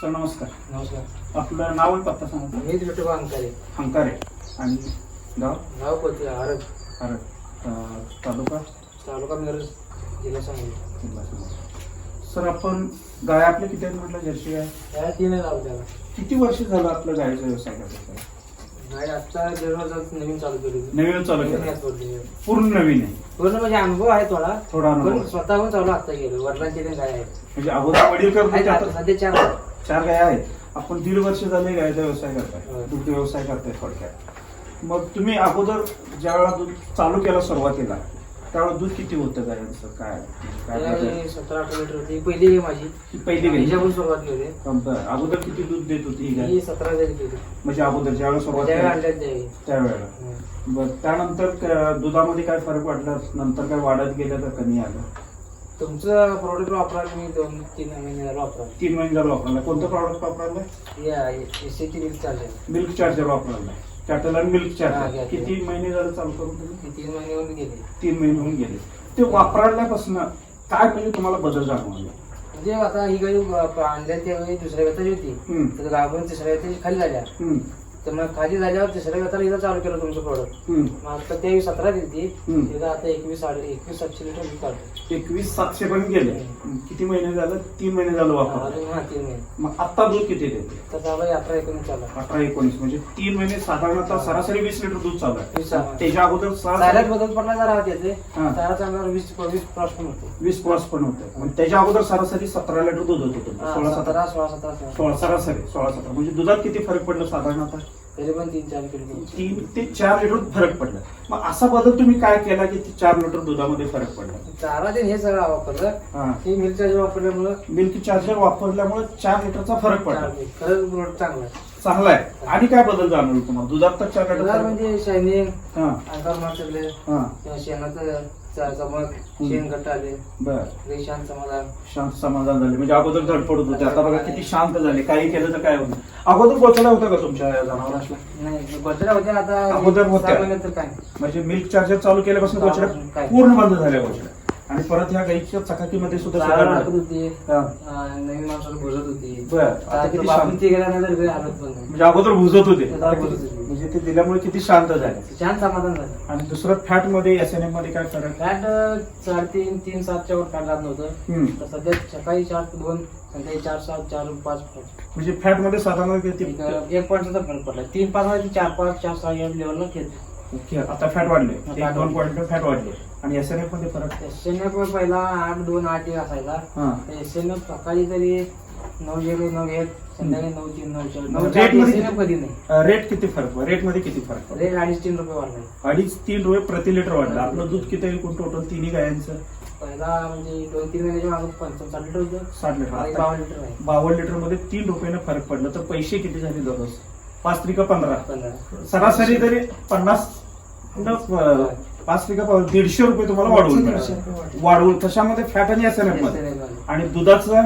Sir नमस्कार. नमस्कार. आपलं नाव आणि पत्ता सांगा. मी विठोबा अंकारे. हंकारे आणि गाव? गाव कोणते? आरग. अरे तालुका? तालुका मिरज जिल्हा सांगली. जिल्हा. सर आपण गाय आपल्या किती आहेत म्हटलं? जर्सी गाय? त्या तीन त्याला किती वर्ष झालं आपलं गायचा व्यवसाय करायचा नाही आता वर्षात नवीन चालू केली नवीन चालू केलं. पूर्ण नवीन आहे. पूर्ण म्हणजे अनुभव आहे थोडा. थोडा अनुभव पण आहे. स्वतःहून चालू आता गेलो वडिलांचे ते गाय आहेत म्हणजे अगोदर वडील करत आहेत आता आता सध्या चार आहेत. चार गाय आहेत. आपण दीड वर्ष झाले गायचा व्यवसाय करताय. होय. दुग्ध व्यवसाय करताय थोडक्यात. मग तुम्ही अगोदर ज्या वेळा दूध चालू केला सुरुवातीला त्यावेळेला दूध किती होतं गायांचं काय? काय सतरा अठरा लिटर होती. ही पहिली गेम माझी. ही पहिली गाय सुरुवात केली बरं. अगोदर किती दूध देत होती ही गाय? ही सतरा जरी केली. म्हणजे अगोदर ज्यावेळेला सुरुवात त्यावेळी केली आणल्यात त्यावेळी त्यावेळेला. बर त्यानंतर क- दुधामध्ये काय फरक वाटला? नंतर काय वाढत गेलं का कमी आलं? तुमचं प्रोडक्ट वापरायला मी दोन तीन महिने झालं वापरायला. तीन महिने झालं वापरायला. कोणतं प्रॉडक्ट वापरायला? या एसीची मिल्क चार्जर मिल्क चार्जर वापरायला. कॅटल आणि मिल्क हा, चार्जर. किती महिने झालं चालू करून तुम्ही? तीन महिने होऊन गेले. तीन महिने होऊन गेले. ते वापरायलापासून काय म्हणजे तुम्हाला बदल जाणवले म्हणजे आता ही गाडी ब- आणल्या त्यावेळी दुसऱ्या व्यताची होती. हम्म. तर गाभून तिसऱ्या व्यताची खाली झाल्या. हम्म, तर मग खाली झाल्यावर तिसऱ्या व्यताला इथं चालू केलं तुमचं प्रोडक्ट हम्म. मग आता त्यावेळी सतरा दिली हम्म. तिथं आता एकवीस साडे एकवीस सातशे लिटर दूध काढलं. एकवीस सातशे पण गेले. किती महिने झालं? तीन महिने झालं वापर अजून हा तीन महिने. मग आता दूध किती देते तर चालू आहे अठरा एकोणीस चालू आहे. अठरा एकोणीस. म्हणजे तीन महिने साधारणतः सरासरी वीस लिटर दूध चालू आहे. वीस आहे. त्याच्या अगोदर चाऱ्यात सरासरी बदल पडला जरा त्याचे हा. चारा चांगला वीस वीस क्रॉस पण होते. वीस क्रॉस पण होतं. म्हणजे त्याच्या अगोदर सरासरी सतरा लिटर दूध होत होतं हा, सोळा सतरा सतरा. सोळा सतरा सोळा. सोळा सरासरी सोळा सतरा. म्हणजे दुधात किती फरक पडला साधारणतः? तरी पण तीन चार किलो. तीन ते चार लिटर फरक पडला. मग असा बदल तुम्ही काय केला की ती चार लिटर दुधामध्ये फरक पडला? चारा ते हे सगळं वापरलं. हा. मिल्क चार्जर वापरल्यामुळं मिल्क चार्जर वापरल्यामुळे चार लिटरचा फरक पडला. खरंच प्रोडक्ट चांगला आहे. चांगला आहे. आणि काय बदल जाणवलं तुम्हाला? दुधात तर चार लिटर म्हणजे शायनिंग हा. हा. शेणाचं चमक शेणघट्ट आले बर. लई शांत समाधान. शांत समाधान झाले. म्हणजे अगोदर धडपडत होते. आता बघा किती शांत झाले. काही केलं तर काय होतं अगोदर गोचडा होता का तुमच्या या जनावरांना नाही आता. अगोदर होत्या. तर काय? म्हणजे मिल्क चार्जर चालू केल्यापासून गोचडा? पूर्ण बंद झाल्या गोचडा आणि परत ह्या गाईच्या चकाकीमध्ये सुद्धा नवीन माणसाला भुजत होती. गेल्यानंतर म्हणजे अगोदर भुजत होते. होते. ते दिल्यामुळे किती शांत झाले. छान समाधान झालं. आणि दुसरं फॅटमध्ये एस एन एममध्ये काय फरक? फॅट साडेतीन तीन सातच्या वर फॅट नव्हतं. हम्म. तर सध्या सकाळी चार ते दोन संध्याकाळी चार सात चार पाच म्हणजे फॅटमध्ये साधारण किती? एक एक पॉईंटचा फरक पडला. तीन पाच मध्ये चार पाच चार सहा या लेवलला ओके, आता फॅट वाढले. एक दोन. पॉईंट फॅट वाढले. आणि एस एन एफमध्ये फरक? एस एन एफ पहिला आठ दोन आठ एक असायचा. हा. एस एन एफ सकाळी तरी नऊ झिरो नऊ एक संध्याकाळी नऊ तीन नऊ चार. नऊ चारमध्ये कधी नाही. रेट किती फरक रेटमध्ये किती फरक पडला? रेट अडीच तीन रुपये वाढलाय अडीच तीन रुपये प्रति लिटर वाढलं. आपलं दूध किती एकूण टोटल तिन्ही गायांचं. पहिला म्हणजे दोन तीन महिन्याच्या मागे पंचावन्न लिटर होतं. साठ लिटर. आता आता बावन्न लिटर आहे बावन्न लिटरमध्ये तीन रुपयानं फरक पडला. तर पैसे किती झाले दररोज? पाच त्रिका पंधरा. पंधरा. सरासरी तरी पन्नास न, अं, पाच त्रिका प- दीडशे रुपये तुम्हाला वाढवून मिळाले. वाढवून कशामध्ये फॅट आणि एस एन एफमध्ये. आणि दुधाचं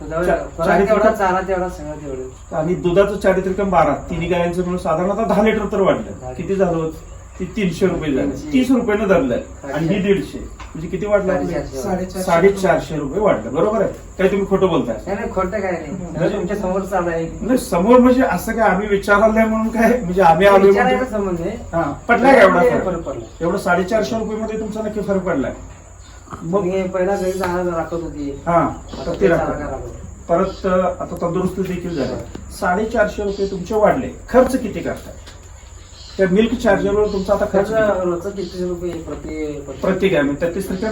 तेवढा चारा तेवढा सगळं तेवढं. आणि दुधाचं चारित्रिकम बारा. तिन्ही गायांचं मिळून साधारणतः दहा लिटर तर वाढलं. किती झालं ती तीनशे रुपये झाले. तीनशे. तीस रुपयानं धरलंय आणि ही दीडशे. म्हणजे किती वाढलं? साडेचारशे. साडेचारशे. साडेचारशे रुपये वाढलं. बरोबर आहे? काय तुम्ही खोटं बोलताय? नाही नाही खोटं काय नाही. तुमच्यासमोर चालू आहे म्हणजे समोर म्हणजे असं काय आम्ही विचारलंय म्हणून काय? म्हणजे आम्ही आलो संबंध आहे हा का एवढा फरक फरक? पडला एवढं साडेचारशे रुपये मध्ये तुमचा नक्की फरक पडलाय. मग पहिला घरी चांगला राखत होती. हा आता ते राखा. परत आता तंदुरुस्त देखील झाले. साडेचारशे रुपये तुमचे वाढले. खर्च किती करताय? त्या मिल्क चार्जरवर तुमचा आता खर्च? रोजचं रुपये प्रति प्रति गाय तेहतीस रुपये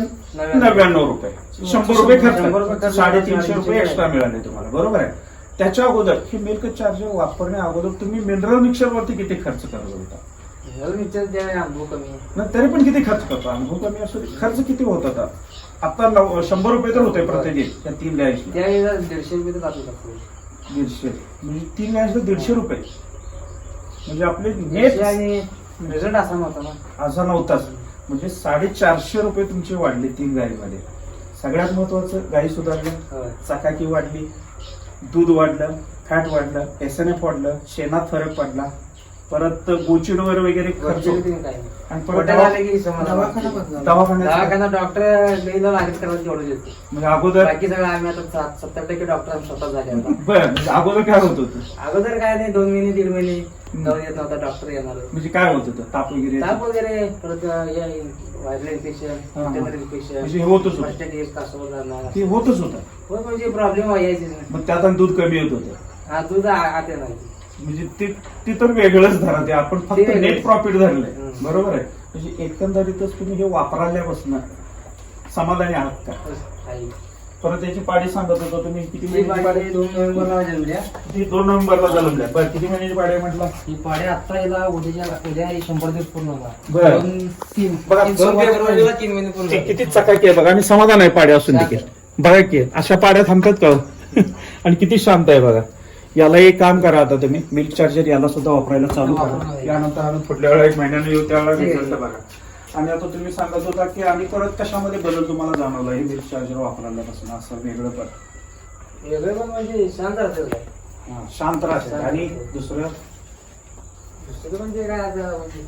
नव्याण्णव. रुपये. शंभर रुपये खर्च. साडेतीनशे रुपये एक्स्ट्रा मिळाले तुम्हाला. बरोबर आहे. त्याच्या अगोदर हे मिल्क चार्जर वापरण्या अगोदर तुम्ही मिनरल मिक्सर वरती किती खर्च करत होता? तरी पण किती खर्च करतो? अनुभव कमी असू दे. खर्च किती होत होता आता नव- शंभर रुपये तर होते प्रतिदिन त्या तीन त्यावेळेला दीडशे रुपये तर जातो शकतो दीडशे. म्हणजे तीन गायचं दीडशे रुपये. म्हणजे आपले दीडशे नेट आणि रिझल्ट असा नव्हता ना. असा नव्हताच. म्हणजे साडेचारशे रुपये तुमचे वाढले तीन गायीमध्ये सगळ्यात महत्वाचं गायी सुधारल्या होय. चकाकी वाढली दूध वाढलं फॅट वाढलं एस एन एफ वाढलं शेणात फरक पडला परत गोचिडवर वगैरे खर्च. आणि परत दवाखाना वाटते. पण झाला. दवाखान्यात दवाखाना डॉक्टर गेलो लागत करायला तेवढं देतो. म्हणजे अगोदर बाकी सगळं आम्ही आता सात सत्तर टक्के डॉक्टर आम्ही स्वतः झाले आता. बर म्हणजे अगोदर काय होत होतं? अगोदर काय नाही दोन महिने दीड महिने. जाऊन येत नव्हता डॉक्टर येणार. म्हणजे काय होत होतं? ताप वगैरे? ताप वगैरे परत व्हायरल इन्फेक्शन हा, हा. इन्फेक्शन म्हणजे हे होतच होतं. जाणार. ते होतच होतं. हो म्हणजे प्रॉब्लेम नाही मग त्यात आणि दूध कमी येत होतं. हा दूध आ- आते नाही म्हणजे ते ते तर वेगळंच धरा ते आपण फक्त ते. नेट प्रॉफिट धरलंय. हम्म. बरोबर आहे? म्हणजे एकंदरीतच तुम्ही हे वापराल्यापासून समाधानी आहात का. परत त्याची पाडी सांगत होतो तुम्ही किती ही महिन्याची पाडी पाडी दोन नोव्हेंबरला जन्मल्या ती दोन नोव्हेंबरला जन्मल्या बरं किती महिन्याची पाडी आहे म्हटलं? ही पाडी आता याला उद्याच्या उद्या हे शंभर दिवस पूर्ण होणार. बरं. दोन तीन बघा, तीन दोन फेब्रुवारीला तीन महिने पूर्ण ते. किती चकाकी आहे बघा. आणि समाधान आहे पाड्या असून देखील. बघा की अशा पाड्या थांबतात का हो? आणि किती शांत आहे बघा. याला एक काम करा आता तुम्ही. मिल्क चार्जर याला सुद्धा वापरायला चालू करा. यानंतर आम्ही पुढल्या वेळा एक महिन्याने येऊ त्यावेळेला. रिझल्ट बघा. आणि आता तुम्ही सांगत होता की आणि परत कशामध्ये बदल तुम्हाला जाणवला हे मिल्क चार्जर वापरल्यापासून? असं वेगळं पण. वेगळं पण म्हणजे शांत हा, शांत राहते. आणि दुसरं? दुसरं म्हणजे काय आता म्हणजे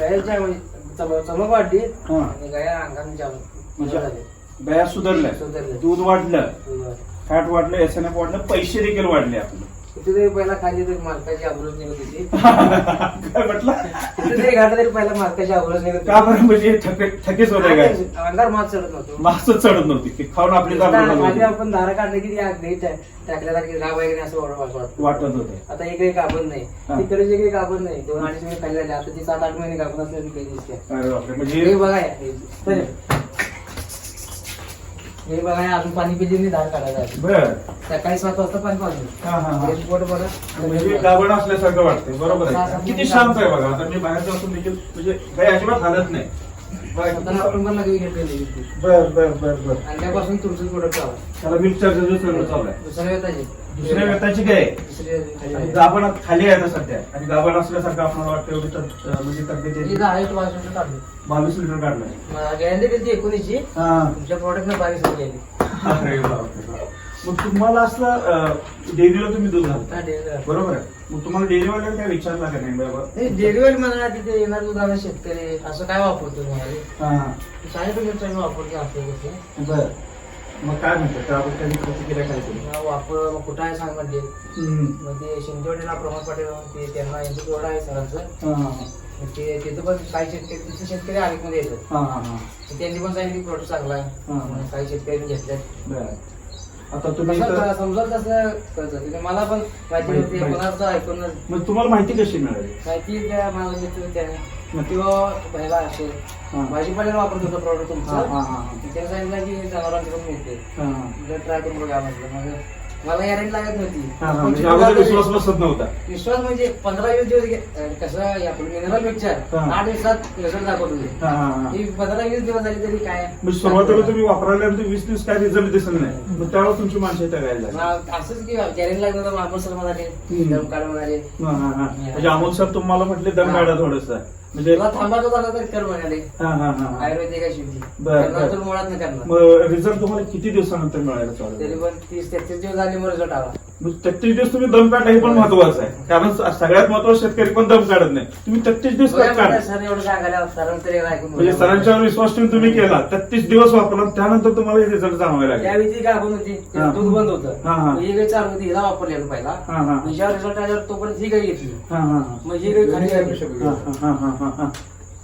गायच्या म्हणजे चमक वाढली हा. आणि गाया अंगाने जाम म्हणजे बया सुधारल्या. सुधारल्या. दूध वाढलं. फॅट वाढलं एस एन एफ वाढलं पैसे देखील वाढले आपले. तरी पहिला खाली तरी मालकाची अब्रोज निघत होती. काय म्हटलं? किती तरी घातलं तरी पहिला मालकाची अब्रोज निघत का बरं म्हणजे थके थकेच होते काय? होती अंगार मात चढत नव्हतो. मासच चढत नव्हती. खाऊन आपली जागा आता खाली होती. आपण दारा काढलं की ती आग नाही टा- टाकल्यासारखी राब वगैरे असं वाट- वाट- वाटतं. वाटत होते. आता एक काही काबत नाही. हा. तिकडे जे काही काबत नाही दोन अडीच महिने खाली झाले आता ती सात आठ महिने काबत असल्याची काही दिसते अरे बापरे हे म्हणजे बघा या, हे. हे बघा अजून पाणी पिली नाही धार काढायला. बर. सकाळी सात वाजता पाणी पाजलं हा हा पोट म्हणजे गाभण असल्यासारखं वाटतंय बरोबर आहे. किती शांत आहे बघा आता मी बाहेर असून देखील म्हणजे काही अजिबात हालत नाही. होती. बर बर बर बर आणि त्यापासून तुमचं प्रोडक्ट त्याला मिल्क चार्जर चालू आहे दुसऱ्या वेताची दुसऱ्या व्यक्ताची काय आहे? आणि. गाभण खाली आहे आता सध्या आणि गाभण असल्यासारखं आपल्याला वाटतं एवढी तर म्हणजे तब्येत आहे. सुद्धा काढली बावीस लिटर काढलाय गॅरंटी दिली एकोणीसची हा तुमच्या प्रोडक्ट न बावीस गेली अरे बापरे बाप. मग तुम्हाला असं डेअरीला तुम्ही दूध घालता. बरोबर आहे. मग तुम्हाला डेअरीवाल्याला काय विचारला का नाही बाबा? डेलिव्हरी म्हणा तिथे येणार दुधाला शेतकरी असं काय वापरतो तुम्हाला हा. सांगितलं मी वापरतो बर. मग काय म्हणतात? त्याबद्दल त्यांनी प्रतिक्रिया काय केली? हा वापर कुठं आहे सांग म्हणले. हम्म. मग ते शिंदेवाडीला प्रमोद पाटील ते त्यांना यांचं जोड आहे सरांचं. ते तिथं पण काही शेतकरी तिथे शेतकरी आलेमध्ये येतात. हा, हा. मग त्यांनी पण सांगितलं प्रोडक्ट चांगला आहे. काही शेतकऱ्यांनी घेतलं बर. आता तुम्ही इथं- समजत तसं कळतं तिथे मला पण माहिती माहिती- होती माहिती. कोणाचं ऐकून मग तुम्हाला माहिती कशी मिळाली माहिती त्या मला मित्र त्याने किंवा पहिला असे हा. भाजीपाल्याला वापरत होता प्रोडक्ट हा, तुमचा हा, हा, हा. त्याने सांगितलं की जनावरांचे पण मिळते हा, हा. ट्राय करून बघा म्हटलं मग मला गॅरंटी लागत नव्हती हा, हा. म्हणजे अगोदर विश्वास बसत नव्हता विश्वास म्हणजे पंधरा वीस दिवस गे- अं, कसं आपलं मिनरल मिक्सचर हा. आठ दिवसात रिझल्ट दाखवत होते हा, हा, हा. ही पंधरा वीस दिवस झाले तरी काय म्हणजे सुरुवातीला तुम्ही वापरायल्यानंतर वीस दिवस काय रिझल्ट दिसत नाही मग त्यावेळेस तुमची माणसं असंच की गॅरंटी लागलं तर आपण सर म्हणाले हम्म. दम काढ म्हणाले. म्हणजे अमोल सर तुम्हाला म्हटले दम काढा थोडस म्हणजे तुला थांबायचं झालं तर कर म्हणाले. हा हा हा हा. आयुर्वेदिक बरं, करणार तर. मुळात नाही करणार मग रिझल्ट तुम्हाला किती दिवसानंतर मिळायला चालू तरी पण तीस तेहतीस दिवस झाले मग रिझल्ट आला. मग तेहतीस दिवस तुम्ही दम काढा हे पण महत्वाचं आहे कारण सगळ्यात महत्वाचं शेतकरी पण दम काढत नाही तुम्ही तेहतीस दिवस काढा म्हणजे. सरांच्यावर विश्वास ठेवून तुम्ही केला तेहतीस दिवस वापरला त्यानंतर तुम्हाला हे रिझल्ट जाणवायला लागले त्यावेळी ती हा. ते दूध बंद होतं हा, हा. ही गाय चालू होती हिला वापरलेलं पहिला हा हा जेव्हा रिझल्ट आल्यावर तोपर्यंत ही गाय घेतली हा हा हा मग ही गाय खाली दोन्ही गेली. गाय हा, हा, हा, हा, हा.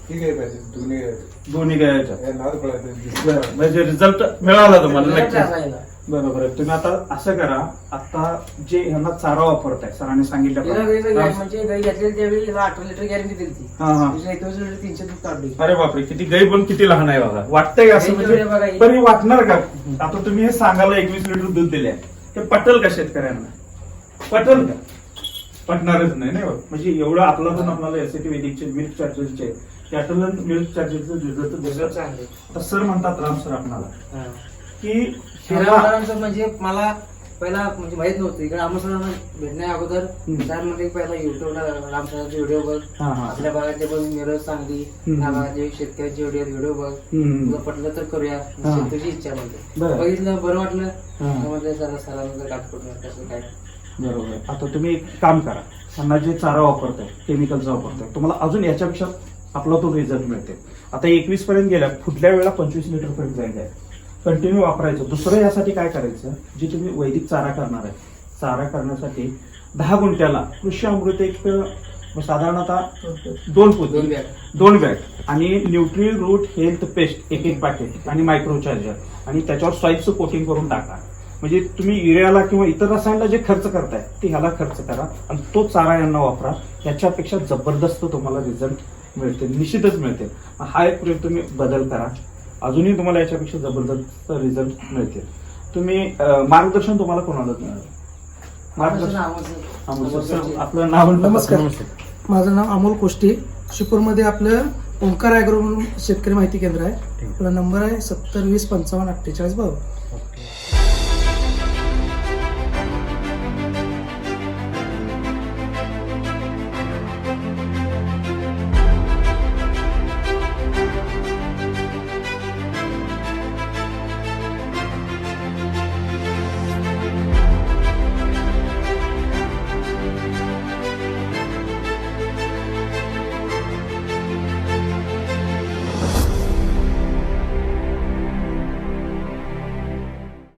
ठीक आहे पाहिजे दोन्ही गाय. दोन्ही गायच्या म्हणजे रिझल्ट मिळाला तुम्हाला नक्की. बरोबर आहे तुम्ही आता असं करा. आता जे ह्यांना चारा वापरताय सरांनी सांगितलं म्हणजे गाय घेतलेली त्यावेळी हिला अठरा लिटर गॅरंटी दिली ती हा हा. लिटर तीनशे दूध काढली. अरे बापरे किती गाई पण किती लहान आहे बघा. वाटतंय असं गाई जेवढे बघा, म्हणजे ही- पण हे वाटणार का? आता तुम्ही हे सांगायला एकवीस लिटर दूध दिले हे पटल का शेतकऱ्यांना? पटल का? पटणारच नाही नाही बघ. म्हणजे एवढं आपला पण आपल्याला एसटी वैदिकचे मिल्क चार्जरचे कॅटल मिल्क चार्जरचं रिझल्ट रिझल्ट चांगले तर सर म्हणतात राम सर आपणाला हा. की हिरा ह्याला- सरांचं म्हणजे मला पहिला म्हणजे माहीत नव्हतं. इकडे आम्हाला सरांना भेटण्या अगोदर म्हणजे पहिला युट्यूबला राम सरांचे व्हिडिओ बघ. आपल्या भागातले पण मिरज चांगली. त्या भागातले शेतकऱ्याचे व्हिडिओ व्हिडिओ बघ. तुला पटलं तर करूया. तुझी इच्छा म्हणते बरं. बघितलं बरं वाटलं. म्हटलं सर सरांचं पडणार कसं काय. बरोबर. आता तुम्ही एक काम करा. त्यांना जे चारा वापरताय केमिकलचा वापरताय तुम्हाला अजून याच्यापेक्षा आपला तो रिझल्ट मिळते. आता एकवीस पर्यंत गेल्या पुढल्या वेळेला पंचवीस लिटर पर्यंत जाईल. कंटिन्यू वापरायचं. दुसरं यासाठी काय करायचं? जे तुम्ही वैदिक चारा करणार आहे. चारा करण्यासाठी दहा गुंठ्याला कृषी अमृत एक साधारणतः दोन पोती दोन बॅग. दोन बॅग. आणि न्यूट्री रूट हेल्थ पेस्ट एक एक पॅकेट आणि मायक्रो चार्जर आणि त्याच्यावर सॉईलचं कोटिंग करून टाका. म्हणजे तुम्ही युरियाला किंवा इतर रसायनाला जे खर्च करताय ते ह्याला खर्च करा आणि तो चारा यांना वापरा. याच्यापेक्षा जबरदस्त तुम्हाला रिझल्ट मिळते. निश्चितच मिळते. हा एक प्रयोग तुम्ही बदल करा. अजूनही तुम्हाला याच्यापेक्षा जबरदस्त रिझल्ट मिळतील. तुम्ही मार्गदर्शन तुम्हाला कोणाला देणार मार्गदर्शन अमोल सर. आपलं नाव नमस्कार. माझं नाव अमोल कोष्टी. शिपूरमध्ये आपलं ओंकार ॲग्रो म्हणून शेतकरी माहिती केंद्र आहे. आपला नंबर आहे सत्तर वीस पंचावन्न अठ्ठेचाळीस बावन्न.